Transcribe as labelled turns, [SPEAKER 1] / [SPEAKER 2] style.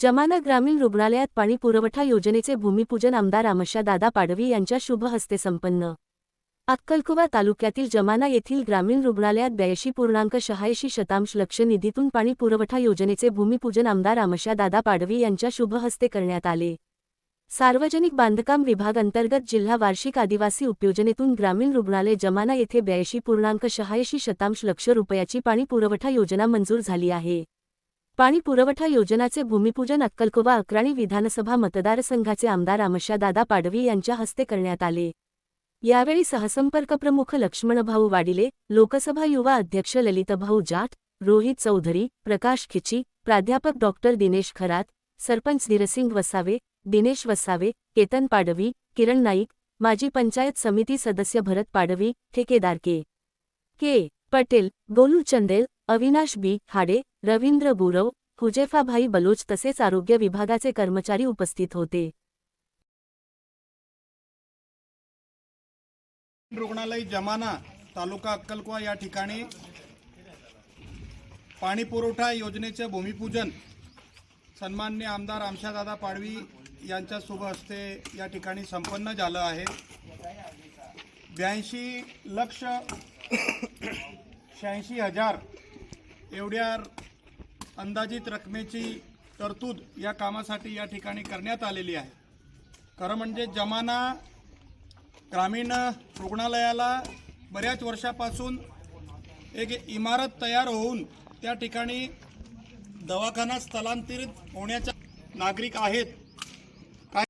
[SPEAKER 1] जमाना ग्रामीण रुग्णालयात पाणी पुरवठा योजनेचे भूमिपूजन आमदार आमशा दादा पाडवी यांच्या शुभ हस्ते संपन्न. अक्कलकुवा तालुक्यातील जमाना येथील ग्रामीण रुग्णालयात ब्याऐंशी पूर्णांक शहाऐंशी शतांश लक्ष निधीतून पाणी पुरवठा योजनेचे भूमिपूजन आमदार आमशा दादा पाडवी यांच्या शुभ हस्ते करण्यात आले. सार्वजनिक बांधकाम विभाग अंतर्गत जिल्हा वार्षिक आदिवासी उपयोजनेतून ग्रामीण रुग्णालय जमाना येथे ब्याऐंशी पूर्णांक शहाऐंशी शतांश लक्ष रुपयाची पाणी पुरवठा योजना मंजूर झाली आहे. पाणी पुरवठा योजनाचे भूमिपूजन अक्कलकोवा अक्राणी विधानसभा मतदारसंघाचे आमदार आमशादादा पाडवी यांच्या हस्ते करण्यात आले. यावेळी सहसंपर्क प्रमुख लक्ष्मणभाऊ वाडिले लोकसभा युवा अध्यक्ष ललितभाऊ जाट रोहित चौधरी प्रकाश खिची प्राध्यापक डॉक्टर दिनेश खरात सरपंच धीरसिंग वसावे दिनेश वसावे केतन पाडवी किरण नाईक माजी पंचायत समिती सदस्य भरत पाडवी ठेकेदार के. के. पटेल गोलू चंदेल अविनाश बी. हाडे रवींद्र गुरव हुजेफाभाई बलोच तसेच आरोग्य विभागाचे कर्मचारी उपस्थित होते.
[SPEAKER 2] रुग्णालय जमाना तालुका अक्कलकुवा या ठिकाणी पाणी पुरवठा योजनेचे भूमिपूजन सन्मान्य आमदार आमशादादा पाडवी यांच्या शुभ हस्ते या ठिकाणी संपन्न झालं आहे. ब्याऐंशी लक्ष शहाऐंशी हजार एवढ्या अंदाजित रकमेची तरतूद या कामासाठी या ठिकाणी करण्यात आलेली आहे. खरं म्हणजे जमाना ग्रामीण रुग्णालयाला बऱ्याच वर्षापासून एक इमारत तयार होऊन त्या ठिकाणी दवाखाना स्थलांतरित होण्याच्या नागरिक आहेत.